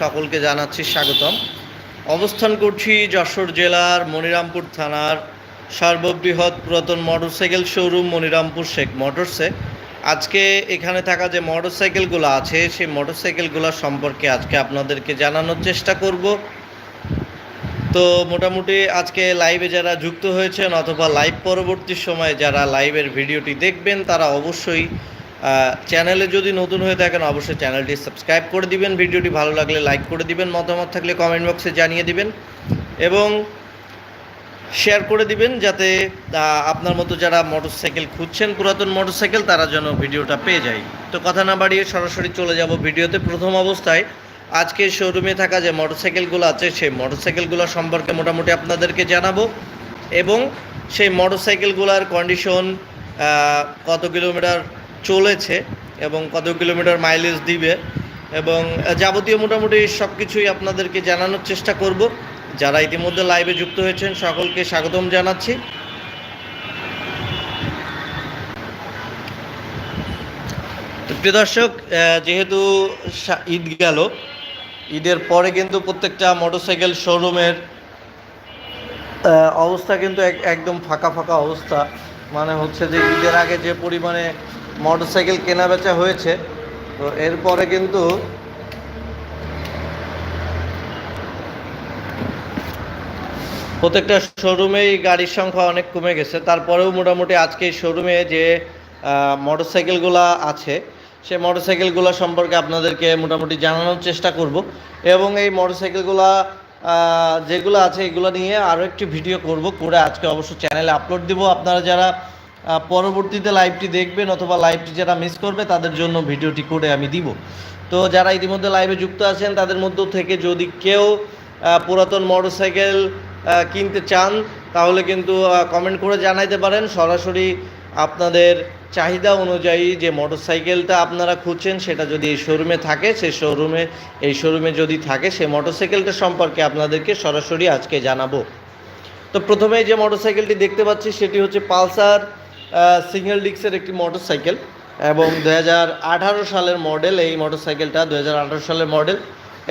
সকলকে জানাচ্ছি স্বাগতম। অবস্থান করছি যশোর জেলার মনিরামপুর থানার সর্ববৃহৎ পুরাতন মোটরসাইকেল শোরুম মনিরামপুর শেখ মোটরসে। আজকে এখানে থাকা যে মোটরসাইকেলগুলো আছে, সেই মোটরসাইকেলগুলো সম্পর্কে আজকে আপনাদেরকে জানানোর চেষ্টা করব। তো মোটামুটি আজকে লাইভে যারা যুক্ত হয়েছেন অথবা লাইভ পরবর্তী সময়ে যারা লাইভের ভিডিওটি দেখবেন, তারা অবশ্যই চ্যানেলে যদি নতুন হয়ে থাকেন, অবশ্যই চ্যানেলটি সাবস্ক্রাইব করে দিবেন। ভিডিওটি ভালো লাগলে লাইক করে দিবেন। মতামত থাকলে কমেন্ট বক্সে জানিয়ে দিবেন। এবং শেয়ার করে দিবেন যাতে আপনার মতো যারা মোটরসাইকেল খুঁজছেন, পুরাতন মোটরসাইকেল তারা যেন ভিডিওটা পেয়ে যায়। তো কথা না বাড়িয়ে সরাসরি চলে যাব ভিডিওতে। প্রথম অবস্থায় আজকে শোরুমে থাকা যে মোটরসাইকেলগুলো আছে, সেই মোটরসাইকেলগুলো সম্পর্কে মোটামুটি আপনাদেরকে জানাব। এবং সেই মোটরসাইকেলগুলোর কন্ডিশন কত কিলোমিটার চলেছে এবং কত কিলোমিটার মাইলেজ দিবে এবং যাবতীয় মোটামুটি সব কিছুই আপনাদেরকে জানানোর চেষ্টা করব। যারা ইতিমধ্যে লাইভে যুক্ত হয়েছেন, সকলকে স্বাগতম জানাচ্ছি। প্রিয় দর্শক যেহেতু ঈদ গেল, ঈদের পরে কিন্তু প্রত্যেকটা মোটরসাইকেল শোরুমের অবস্থা কিন্তু এক- একদম ফাঁকা ফাঁকা অবস্থা। মানে হচ্ছে যে ঈদের আগে যে পরিমাণে মোটরসাইকেল কেনা বেচা হয়েছে। তো এরপরে কিন্তু প্রত্যেকটা শোরুমেই গাড়ির সংখ্যা অনেক কমে গেছে। তারপরেও মোটামুটি আজকে শোরুমে যে মোটরসাইকেলগুলো আছে সেই মোটরসাইকেলগুলো সম্পর্কে আপনাদেরকে মোটামুটি জানানোর চেষ্টা করব। এবং এই মোটরসাইকেলগুলো যেগুলো আছে এগুলো নিয়ে আরও একটি ভিডিও করব। করে আজকে অবশ্য চ্যানেলে আপলোড দিব। আপনারা যারা পরবর্তীতে লাইভটি দেখবেন অথবা লাইভটি যারা মিস করবে, তাদের জন্য ভিডিওটি করে আমি দিব। তো যারা ইতিমধ্যে লাইভে যুক্ত আছেন, তাদের মধ্য থেকে যদি কেউ পুরাতন মোটরসাইকেল কিনতে চান, তাহলে কিন্তু কমেন্ট করে জানাইতে পারেন। সরাসরি আপনাদের চাহিদা অনুযায়ী যে মোটরসাইকেলটা আপনারা খুঁজছেন, সেটা যদি এই শোরুমে থাকে, সেই শোরুমে এই শোরুমে যদি থাকে, সেই মোটরসাইকেলটা সম্পর্কে আপনাদেরকে সরাসরি আজকে জানাব। তো প্রথমেই যে মোটরসাইকেলটি দেখতে পাচ্ছি, সেটি হচ্ছে পালসার সিঙ্গেল ডিক্সের একটি মোটরসাইকেল এবং দু হাজার আঠারো সালের মডেল, এই মোটরসাইকেলটা দু হাজার আঠারো সালের মডেল।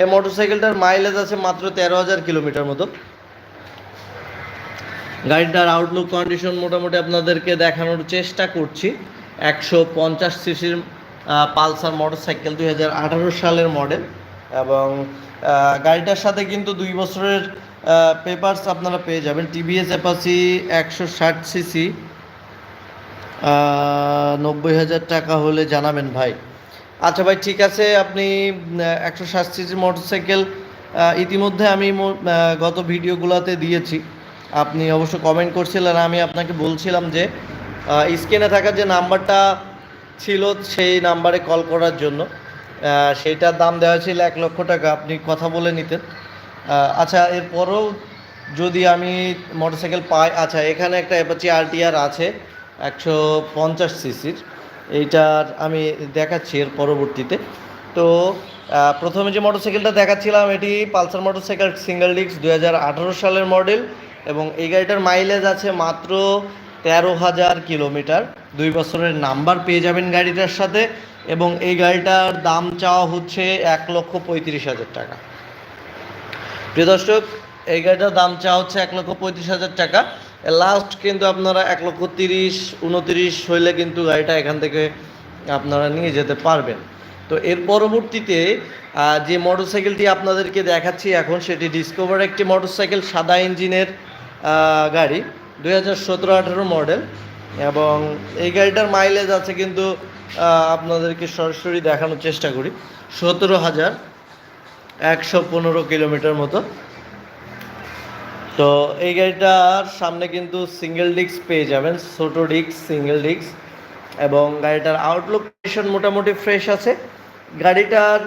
এই মোটরসাইকেলটার মাইলেজ আছে মাত্র তেরো হাজার কিলোমিটার মতো। গাড়িটার আউটলুক কন্ডিশন মোটামুটি আপনাদেরকে দেখানোর চেষ্টা করছি। একশো পঞ্চাশ সিসির পালসার মোটরসাইকেল দুই হাজার আঠারো সালের মডেল এবং গাড়িটার সাথে কিন্তু দুই বছরের পেপারস আপনারা পেয়ে যাবেন। টিভিএস অ্যাপাসি একশো ষাট সিসি নব্বই হাজার টাকা হলে জানাবেন ভাই। আচ্ছা ভাই, ঠিক আছে, আপনি একশো ষাট মোটরসাইকেল ইতিমধ্যে আমি গত ভিডিওগুলোতে দিয়েছি। আপনি অবশ্য কমেন্ট করছিলেন আমি আপনাকে বলছিলাম যে স্ক্রিনে থাকা যে নাম্বারটা ছিল, সেই নাম্বারে কল করার জন্য সেইটার দাম দেওয়া ছিল এক লক্ষ টাকা। আপনি কথা বলে নিতেন। আচ্ছা এরপরেও যদি আমি মোটরসাইকেল পাই আচ্ছা এখানে একটা অ্যাপাচি আরটিআর আছে। একশো পঞ্চাশ সিসির। এইটার আমি দেখাচ্ছি এর পরবর্তীতে। তো প্রথমে যে মোটরসাইকেলটা দেখাচ্ছিলাম, এটি পালসার মোটরসাইকেল সিঙ্গেল ডিস্ক দু হাজার আঠারো সালের মডেল এবং এই গাড়িটার মাইলেজ আছে মাত্র তেরো হাজার কিলোমিটার। দুই বছরের নাম্বার পেয়ে যাবেন গাড়িটার সাথে এবং এই গাড়িটার দাম চাওয়া হচ্ছে এক লক্ষ পঁয়ত্রিশ হাজার টাকা। প্রিয় দর্শক, এই গাড়িটার দাম চাওয়া হচ্ছে এক লক্ষ পঁয়ত্রিশ হাজার টাকা। লাস্ট কিন্তু আপনারা এক লক্ষ তিরিশ, উনতিরিশ হইলে কিন্তু গাড়িটা এখান থেকে আপনারা নিয়ে যেতে পারবেন। তো এর পরবর্তীতে যে মোটরসাইকেলটি আপনাদেরকে দেখাচ্ছি এখন, সেটি ডিসকভার একটি মোটরসাইকেল সাদা ইঞ্জিনের গাড়ি, দুই হাজার সতেরো আঠেরো মডেল এবং এই গাড়িটার মাইলেজ আছে কিন্তু আপনাদেরকে সরাসরি দেখানোর চেষ্টা করি। সতেরো হাজার একশো পনেরো কিলোমিটার মতো। তো এই গাড়িটার সামনে কিন্তু সিঙ্গেল ডিস্ক পেয়ে যাবেন, ছোটো ডিস্ক সিঙ্গেল ডিস্ক এবং গাড়িটার আউটলুক কন্ডিশন মোটামুটি ফ্রেশ আছে। গাড়িটার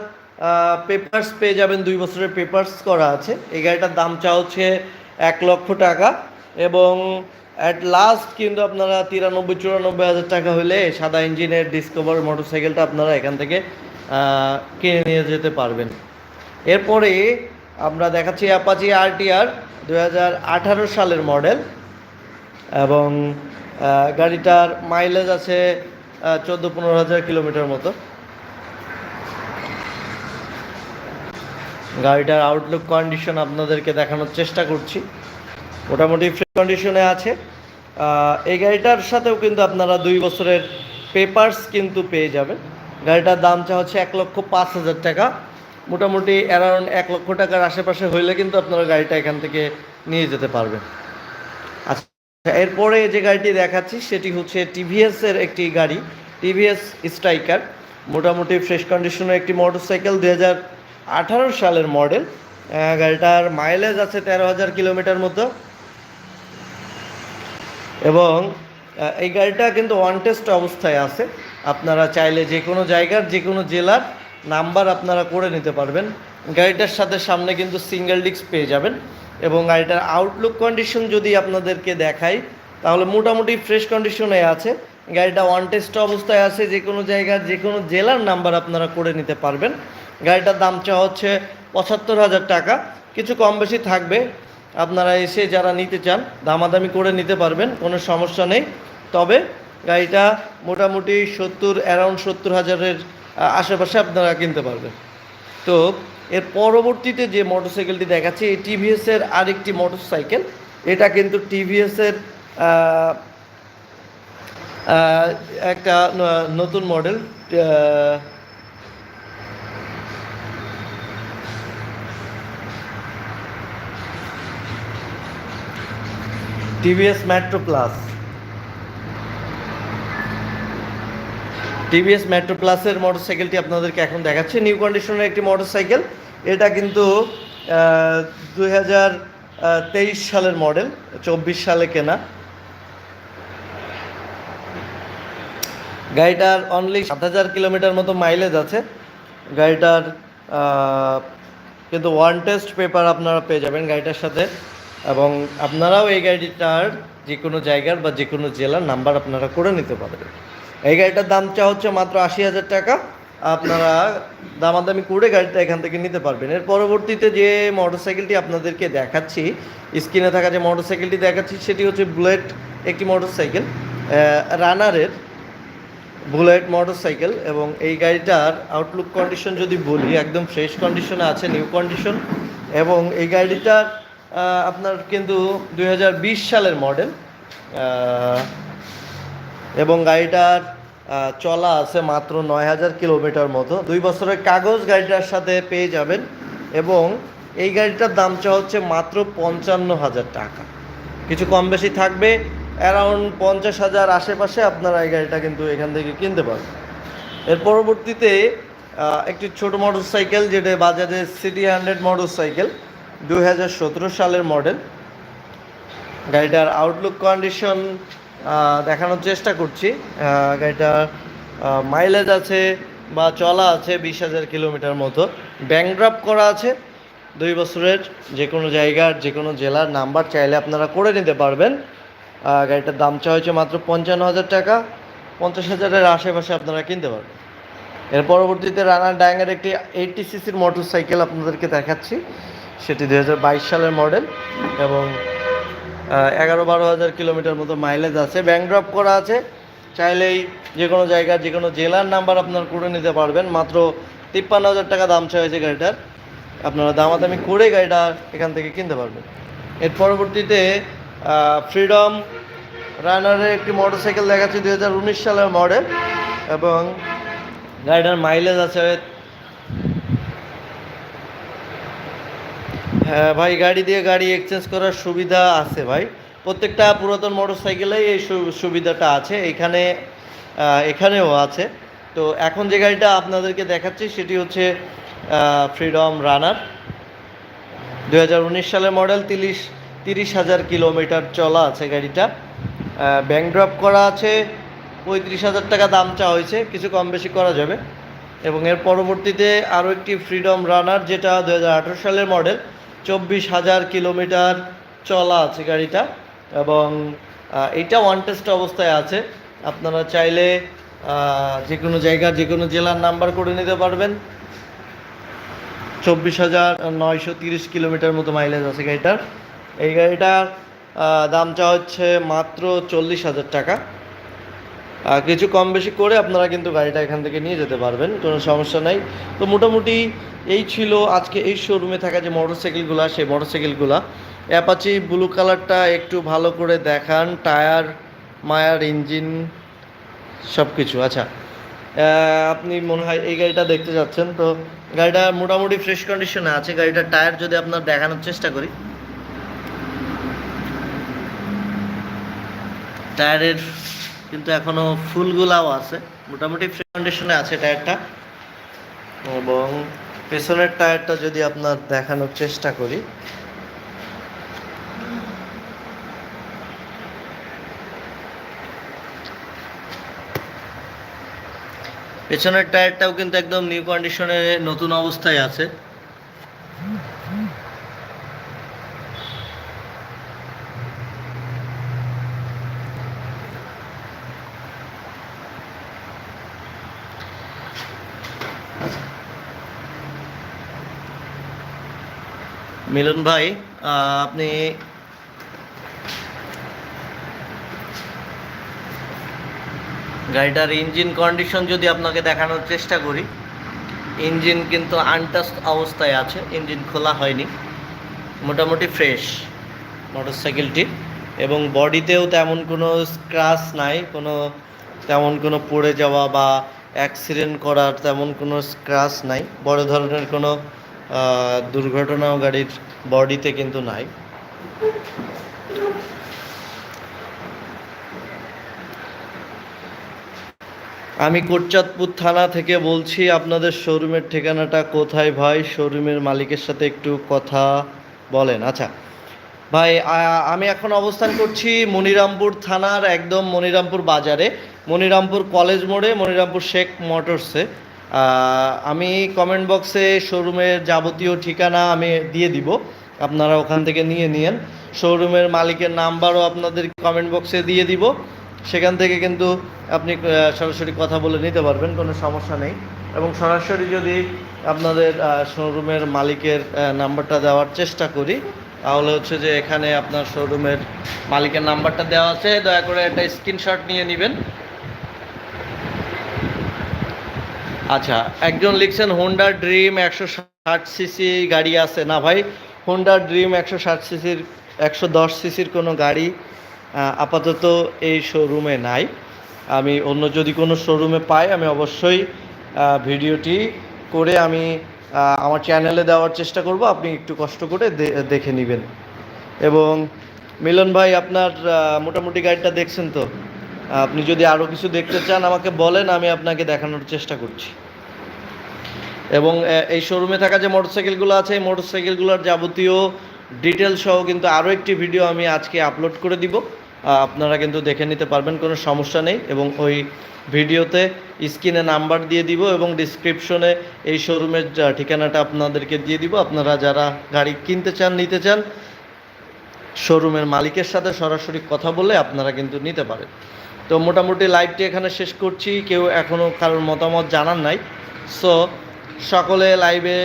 পেপার্স পেয়ে যাবেন, দুই বছরের পেপার্স করা আছে। এই গাড়িটার দাম চা হচ্ছে এক লক্ষ টাকা এবং অ্যাট লাস্ট কিন্তু আপনারা তিরানব্বই, চুরানব্বই হাজার টাকা হলে সাদা ইঞ্জিনের ডিসকভার মোটরসাইকেলটা আপনারা এখান থেকে কিনে নিয়ে যেতে পারবেন। এরপরে আমরা দেখাচ্ছি অ্যাপাচি আরটিআর দু হাজার আঠারো সালের মডেল এবং গাড়িটার মাইলেজ আছে চোদ্দ পনেরো হাজার কিলোমিটার মতো। গাড়িটার আউটলুক কন্ডিশন আপনাদেরকে দেখানোর চেষ্টা করছি। মোটামুটি ফ্রেশ কন্ডিশনে আছে। এই গাড়িটার সাথেও কিন্তু আপনারা দুই বছরের পেপারস কিন্তু পেয়ে যাবেন। গাড়িটার দাম চা হচ্ছে এক লক্ষ পাঁচ হাজার টাকা। মোটামুটি অ্যারাউন্ড এক লক্ষ টাকার আশেপাশে হইলে কিন্তু আপনারা গাড়িটা এখান থেকে নিয়ে যেতে পারবেন। আচ্ছা এরপরে যে গাড়িটি দেখাচ্ছি সেটি হচ্ছে টিভিএসের একটি গাড়ি টিভিএস স্ট্রাইকার মোটামুটি ফ্রেশ কন্ডিশনের একটি মোটরসাইকেল দুই হাজার সালের মডেল গাড়িটার মাইলেজ আছে তেরো হাজার কিলোমিটার মতো। এবং এই গাড়িটা কিন্তু ওয়ান টেস্ট অবস্থায় আছে। আপনারা চাইলে যে কোনো জায়গার যে কোনো জেলার নাম্বার আপনারা করে নিতে পারবেন। গাড়িটার সাথে সামনে কিন্তু সিঙ্গেল ডিস্ক পেয়ে যাবেন এবং গাড়িটার আউটলুক কন্ডিশন যদি আপনাদেরকে দেখাই, তাহলে মোটামুটি ফ্রেশ কন্ডিশনে আছে। গাড়িটা ওয়ান টেস্ট অবস্থায় আছে যে কোনো জায়গার যে কোনো জেলার নাম্বার আপনারা করে নিতে পারবেন। গাড়িটার দাম চাওয়া হচ্ছে পঁচাত্তর হাজার টাকা। কিছু কম বেশি থাকবে। আপনারা এসে যারা নিতে চান, দামাদামি করে নিতে পারবেন, কোনো সমস্যা নেই। তবে গাড়িটা মোটামুটি সত্তর অ্যারাউন্ড সত্তর হাজারের আশেপাশে আপনারা কিনতে পারবেন। তো এর পরবর্তীতে যে মোটরসাইকেলটি দেখাচ্ছি, এই টিভিএসের আরেকটি মোটরসাইকেল। এটা কিন্তু টিভিএসের একটা নতুন model TVS metro plus TVS metro প্লাসের মোটরসাইকেলটি আপনাদেরকে এখন দেখাচ্ছে। নিউ কন্ডিশনের একটি মোটরসাইকেল এটা কিন্তু দুই হাজার তেইশ সালের মডেল চব্বিশ সালে কেনা। গাড়িটার অনলি সাত হাজার কিলোমিটার মতো মাইলেজ আছে। গাড়িটার কিন্তু ওয়ান টেস্ট পেপার আপনারা পেয়ে যাবেন গাড়িটার সাথে। এবং আপনারাও এই গাড়িটার যে কোনো জায়গার বা যে কোনো জেলার নাম্বার আপনারা করে নিতে পারবেন। এই গাড়িটার দাম চা হচ্ছে মাত্র আশি হাজার টাকা। আপনারা দামাদামি করে গাড়িটা এখান থেকে নিতে পারবেন। এর পরবর্তীতে যে মোটরসাইকেলটি আপনাদেরকে দেখাচ্ছি, স্ক্রিনে থাকা যে মোটরসাইকেলটি দেখাচ্ছি, সেটি হচ্ছে বুলেট একটি মোটরসাইকেল রানারের বুলেট মোটরসাইকেল এবং এই গাড়িটার আউটলুক কন্ডিশন যদি বলি, একদম ফ্রেশ কন্ডিশনে আছে নিউ কন্ডিশন এবং এই গাড়িটার আপনার কিন্তু দু হাজার বিশ সালের মডেল এবং গাড়িটার চলা আছে মাত্র নয় হাজার কিলোমিটার মতো। দুই বছরের কাগজ গাড়িটার সাথে পেয়ে যাবেন এবং এই গাড়িটার দাম চা হচ্ছে মাত্র পঞ্চান্ন হাজার টাকা। কিছু কম বেশি থাকবে, অ্যারাউন্ড পঞ্চাশ হাজার আশেপাশে আপনারা এই গাড়িটা কিন্তু এখান থেকে কিনতে পারবেন। এর পরবর্তীতে একটি ছোট মোটর সাইকেল যেটা বাজাজের সিটি হান্ড্রেড মোটর সাইকেল দুই সালের মডেল। গাড়িটার আউটলুক কন্ডিশন দেখানোর চেষ্টা করছি। আহ, গাড়িটার মাইলেজ আছে বা চলা আছে বিশ হাজার কিলোমিটার মতো। ব্যাংড্রাপ করা আছে। দুই বছরের যে কোনো জায়গার যে কোনো জেলার নাম্বার চাইলে আপনারা করে নিতে পারবেন। গাড়িটার দাম চা হয়েছে মাত্র পঞ্চান্ন হাজার টাকা। পঞ্চাশ হাজারের আশেপাশে আপনারা কিনতে পারবেন। এর পরবর্তীতে রানার ডায়াঙ্গের একটি এইটটি সিসির মোটর সাইকেল আপনাদেরকে দেখাচ্ছি। সেটি দু হাজার বাইশ সালের মডেল এবং এগারো বারো হাজার কিলোমিটার মতো মাইলেজ আছে। ব্যাংক ড্রপ করা আছে। চাইলেই যে কোনো জায়গার যে কোনো জেলার নাম্বার আপনার করে নিতে পারবেন। মাত্র তিপ্পান্ন হাজার টাকা দাম চাইছে গাড়িটার। আপনারা দামাদামি করে গাড়িটা এখান থেকে কিনতে পারবেন। এর পরবর্তীতে ফ্রিডম রানারের একটি মোটরসাইকেল দেখাচ্ছি, দুই হাজার উনিশ সালের মডেল এবং গাড়িটার মাইলেজ আছে হ্যাঁ ভাই, গাড়ি দিয়ে গাড়ি এক্সচেঞ্জ করার সুবিধা আছে ভাই। প্রত্যেকটা পুরাতন মোটর মোটরসাইকেলেই এই সুবিধাটা আছে, এখানে এখানেও আছে। তো এখন যে গাড়িটা আপনাদেরকে দেখাচ্ছি, সেটি হচ্ছে ফ্রিডম রানার দু হাজার উনিশ সালের মডেল তিরিশ তিরিশ হাজার কিলোমিটার চলা আছে গাড়িটা। ব্যাংক ড্রপ করা আছে, পঁয়ত্রিশ হাজার টাকা দাম চা হয়েছে, কিছু কম বেশি করা যাবে। এবং এর পরবর্তীতে আরও একটি ফ্রিডম রানার যেটা দু হাজার আঠেরো সালের মডেল চব্বিশ হাজার কিলোমিটার চলা আছে গাড়িটা এবং এটা ওয়ান টেস্ট অবস্থায় আছে। আপনারা চাইলে যে কোনো জায়গার, যে কোনো জেলার নাম্বার করে নিতে পারবেন। চব্বিশ হাজার নয়শো তিরিশ কিলোমিটার মতো মাইলেজ আছে গাড়িটার। এই গাড়িটার দামটা হচ্ছে মাত্র চল্লিশ হাজার টাকা। কিছু কম বেশি করে আপনারা কিন্তু গাড়িটা এখান থেকে নিয়ে যেতে পারবেন, কোনো সমস্যা নাই। তো মোটামুটি এই ছিল আজকে এই শোরুমে থাকা যে মোটরসাইকেলগুলো সেই মোটরসাইকেলগুলো অ্যাপাচি ব্লু কালারটা একটু ভালো করে দেখান, টায়ার, মায়ার ইঞ্জিন সব কিছু আচ্ছা আপনি মনে হয় এই গাড়িটা দেখতে যাচ্ছেন। তো গাড়িটা মোটামুটি ফ্রেশ কন্ডিশনে আছে। গাড়িটার টায়ার যদি আপনার দেখানোর চেষ্টা করি। টায়ারের কিন্তু এখনও ফুলগুলাও আছে। মোটামুটি ফ্রেশ কন্ডিশনে আছে টায়ারটা। এবং পেছনের টায়ারটা যদি আপনার দেখানোর চেষ্টা করি। পেছনের টায়ারটাও কিন্তু একদম নিউ কন্ডিশনে নতুন অবস্থায় আছে। মিলন ভাই আপনি গাড়িটার ইঞ্জিন কন্ডিশন যদি আপনাকে দেখানোর চেষ্টা করি, ইঞ্জিন কিন্তু আনটাস্ট অবস্থায় আছে, ইঞ্জিন খোলা হয়নি, মোটামুটি ফ্রেশ মোটরসাইকেলটি এবং বডিতেও তেমন কোনো স্ক্রাচ নাই, কোনো তেমন কোনো পড়ে যাওয়া বা অ্যাক্সিডেন্ট করার তেমন কোনো স্ক্রাচ নাই, বড় ধরনের কোনো দুর্ঘটনাও গাড়ির বডিতে কিন্তু নাই। আমি কোটচাঁদপুর থানা থেকে বলছি, আপনাদের শোরুমের ঠিকানাটা কোথায় ভাই? শোরুমের মালিকের সাথে একটু কথা বলেন। আচ্ছা ভাই আমি এখন অবস্থান করছি মনিরামপুর থানার একদম মনিরামপুর বাজারে। মনিরামপুর কলেজ মোড়ে, মনিরামপুর শেখ মোটরসে। আমি কমেন্ট বক্সে শোরুমের যাবতীয় ঠিকানা আমি দিয়ে দিব। আপনারা ওখান থেকে নিয়ে নিয়েন। শোরুমের মালিকের নাম্বারও আপনাদের কমেন্ট বক্সে দিয়ে দিব। সেখান থেকে কিন্তু আপনি সরাসরি কথা বলে নিতে পারবেন, কোনো সমস্যা নেই। এবং সরাসরি যদি আপনাদের শোরুমের মালিকের নাম্বারটা দেওয়ার চেষ্টা করি, তাহলে হচ্ছে যে এখানে আপনার শোরুমের মালিকের নাম্বারটা দেওয়া আছে। দয়া করে একটা স্ক্রিনশট নিয়ে নেবেন। আচ্ছা একজন লিখছেন হোন্ডা ড্রিম একশো ষাট সিসি গাড়ি আছে। না ভাই হোন্ডা ড্রিম একশো ষাট সিসির একশো দশ সিসির কোনো গাড়ি আপাতত এই শোরুমে নাই। আমি অন্য যদি কোনো শোরুমে পাই, আমি অবশ্যই ভিডিওটি করে আমি আমার চ্যানেলে দেওয়ার চেষ্টা করব। আপনি একটু কষ্ট করে দেখে নেবেন। এবং মিলন ভাই, আপনার মোটামুটি গাড়িটা দেখছেন তো? আপনি যদি আরও কিছু দেখতে চান, আমাকে বলেন, আমি আপনাকে দেখানোর চেষ্টা করছি। এবং এই শোরুমে থাকা যে মোটরসাইকেলগুলো আছে, এই মোটরসাইকেলগুলোর যাবতীয় ডিটেল সহ কিন্তু আরও একটি ভিডিও আমি আজকে আপলোড করে দিব। আপনারা কিন্তু দেখে নিতে পারবেন, কোনো সমস্যা নেই। এবং ওই ভিডিওতে স্ক্রিনে নাম্বার দিয়ে দিব এবং ডিসক্রিপশনে এই শোরুমের ঠিকানাটা আপনাদেরকে দিয়ে দিব। আপনারা যারা গাড়ি কিনতে চান, নিতে চান শোরুমের মালিকের সাথে সরাসরি কথা বলে আপনারা কিন্তু নিতে পারেন। তো মোটামুটি লাইভটি এখানে শেষ করছি। কেউ এখনও কারোর মতামত জানার নাই। সো সকলে লাইভে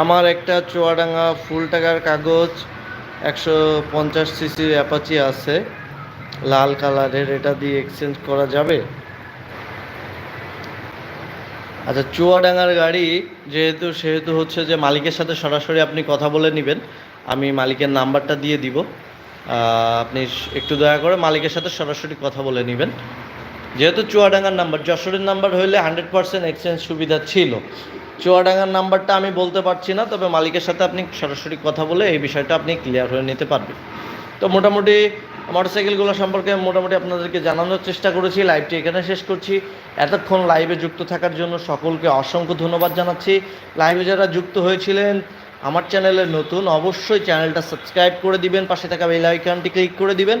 আমার একটা চুয়াডাঙ্গা ফুল টাকার কাগজ, একশো পঞ্চাশ সিসি অ্যাপাচি আছে। লাল কালারের এটা দিয়ে এক্সচেঞ্জ করা যাবে। আচ্ছা চুয়াডাঙ্গার গাড়ি যেহেতু, সেহেতু হচ্ছে যে মালিকের সাথে সরাসরি আপনি কথা বলে নেবেন। আমি মালিকের নাম্বারটা দিয়ে দিব। আপনি একটু দয়া করে মালিকের সাথে সরাসরি কথা বলে নেবেন। যেহেতু চুয়াডাঙ্গার নাম্বার যশোরের নাম্বার হইলে হান্ড্রেড পার্সেন্ট এক্সচেঞ্জ সুবিধা ছিল। চুয়াডাঙ্গার নাম্বারটা আমি বলতে পারছি না, তবে মালিকের সাথে আপনি সরাসরি কথা বলে এই বিষয়টা আপনি ক্লিয়ার হয়ে নিতে পারবেন। তো মোটামুটি মোটরসাইকেলগুলো সম্পর্কে মোটামুটি আপনাদেরকে জানানোর চেষ্টা করেছি লাইভটি এখানে শেষ করছি। এতক্ষণ লাইভে যুক্ত থাকার জন্য সকলকে অসংখ্য ধন্যবাদ জানাচ্ছি। লাইভে যারা যুক্ত হয়েছিলেন আমার চ্যানেলে নতুন অবশ্যই চ্যানেলটা সাবস্ক্রাইব করে দিবেন, পাশে থাকা বেল আইকনটি ক্লিক করে দিবেন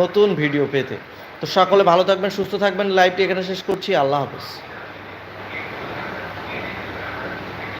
নতুন ভিডিও পেতে। তো সকলে ভালো থাকবেন, সুস্থ থাকবেন, লাইভটি এখানে শেষ করছি, আল্লাহ হাফেজ।